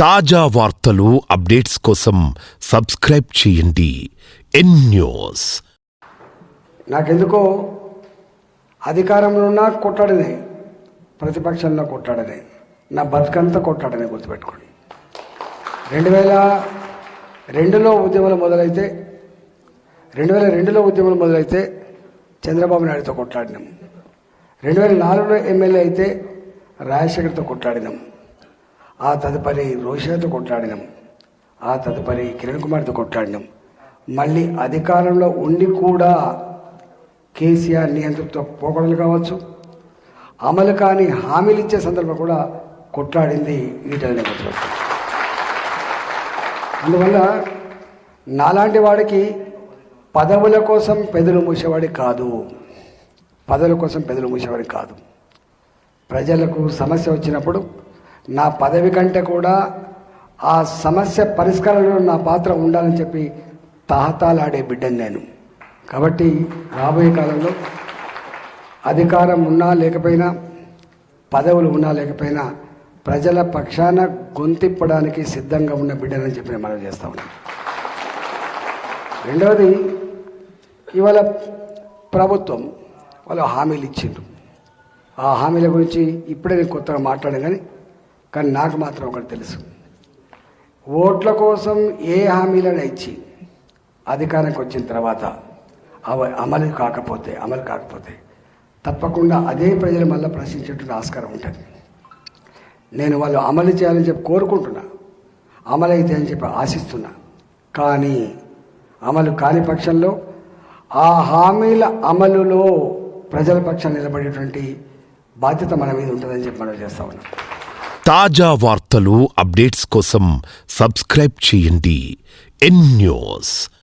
తాజా వార్తలు అప్డేట్స్ కోసం సబ్స్క్రైబ్ చేయండి. N news. నాకెందుకో అధికారంలో ఉన్నా కొట్టాడనే ప్రతిపక్షంలో కొట్టాడనే నా బతుకంతా కొట్టాడనే గుర్తుపెట్టుకోండి. రెండు వేల రెండులో ఉద్యమాలు మొదలైతే రెండు వేల రెండులో ఉద్యమాలు మొదలైతే చంద్రబాబు నాయుడుతో కొట్లాడినాం. రెండు వేల నాలుగులో ఎమ్మెల్యే అయితే రాజశేఖర్తో కొట్లాడినాం. ఆ తదుపరి రోషియాతో కొట్లాడినాం. ఆ తదుపరి కిరణ్ కుమార్తో కొట్లాడినాం. మళ్ళీ అధికారంలో ఉండి కూడా కేసీఆర్ నియంత్రణతో పోకడలు కావచ్చు అమలు కాని హామీలు ఇచ్చే సందర్భం కూడా కొట్లాడింది ఈటల గుర్తుపెట్టుకోండి అందువల్ల నాలాంటి వాడికి పదవుల కోసం పెదలు మూసేవాడి కాదు. పదవుల కోసం పెదలు మూసేవాడి కాదు. ప్రజలకు సమస్య వచ్చినప్పుడు నా పదవి కంటే కూడా ఆ సమస్య పరిష్కారంలో నా పాత్ర ఉండాలని చెప్పి తాహతాలాడే బిడ్డని నేను. కాబట్టి రాబోయే కాలంలో అధికారం ఉన్నా లేకపోయినా పదవులు ఉన్నా లేకపోయినా ప్రజల పక్షాన గొంతిప్పడానికి సిద్ధంగా ఉన్న బిడ్డనని చెప్పి నేను మనం చేస్తా ఉన్నాను రెండవది ఇవాళ ప్రభుత్వం వాళ్ళు హామీలు ఇచ్చిండ్రు. ఆ హామీల గురించి ఇప్పుడే నేను కొత్తగా మాట్లాడాను కానీ కానీ నాకు మాత్రం ఒకటి తెలుసు. ఓట్ల కోసం ఏ హామీలను ఇచ్చి అధికారానికి వచ్చిన తర్వాత అవ అమలు కాకపోతే అమలు కాకపోతే తప్పకుండా అదే ప్రజలు మళ్ళీ ప్రశ్నించేటువంటి ఆస్కారం ఉంటుంది. నేను వాళ్ళు అమలు చేయాలని చెప్పి కోరుకుంటున్నా అమలు అయితే అని చెప్పి ఆశిస్తున్నా. కానీ అమలు కాని పక్షంలో ఆ హామీల అమలులో ప్రజల పక్షాన్ని నిలబడేటువంటి బాధ్యత మన మీద ఉంటుందని చెప్పి మనం చేస్తా ఉన్నాం. తాజా వార్తలు అప్డేట్స్ కోసం సబ్స్క్రైబ్ చేయండి. N news